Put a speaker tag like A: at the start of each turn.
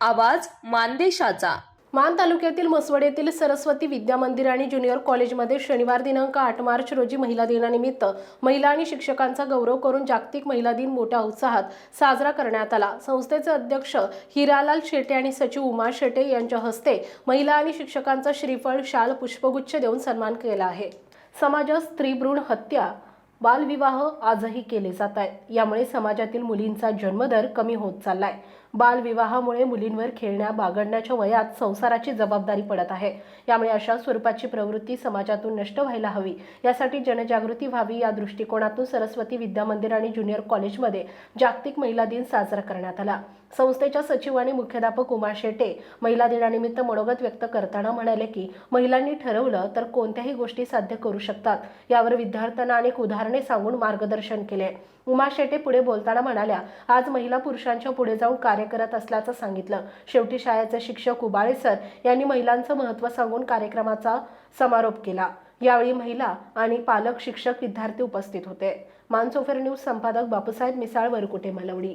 A: आवाज मानदेशाचा.
B: मान तालुक्यातील मसवड येथील सरस्वती विद्या मंदिर आणि ज्युनियर कॉलेजमध्ये शनिवार दिनांक आठ मार्च रोजी महिला दिनानिमित्त महिला आणि शिक्षकांचा गौरव करून जागतिक महिला दिन मोठ्या उत्साहात साजरा करण्यात आला. संस्थेचे अध्यक्ष हिरालाल शेटे आणि सचिव उमा शेटे यांच्या हस्ते महिला आणि शिक्षकांचा श्रीफळ शाल पुष्पगुच्छ देऊन सन्मान केला आहे. समाजात स्त्रीभ्रूण हत्या बालविवाह आजही केले जात आहेत. यामुळे समाजातील मुलींचा जन्मदर कमी होत चाललाय. बालविवाहामुळे मुलींवर खेळण्या बागडण्याच्या वयात संसाराची जबाबदारी पडत आहे. यामुळे अशा स्वरूपाची प्रवृत्ती समाजातून नष्ट व्हायला हवी. यासाठी जनजागृती व्हावी या दृष्टिकोनातून सरस्वती विद्या मंदिर आणि ज्युनियर कॉलेजमध्ये जागतिक महिला दिन साजरा करण्यात आला. संस्थेच्या सचिव आणि मुख्याध्यापक उमा शेटे महिला दिनानिमित्त मनोगत व्यक्त करताना म्हणाले की महिलांनी ठरवलं तर कोणत्याही गोष्टी साध्य करू शकतात. यावर विद्यार्थ्यांना अनेक उदाहरणे सांगून मार्गदर्शन केले. उमा शेटे पुढे बोलताना म्हणाल्या आज महिला पुरुषांच्या पुढे जाऊन कार्य करत असल्याचं सांगितलं. शेवटी शाळेचे शिक्षक उबाळे सर यांनी महिलांचं महत्त्व सांगून कार्यक्रमाचा समारोप केला. यावेळी महिला आणि पालक शिक्षक विद्यार्थी उपस्थित होते. मानसोफेर न्यूज संपादक बापूसाहेब मिसाळ वरकुटे मलवडी.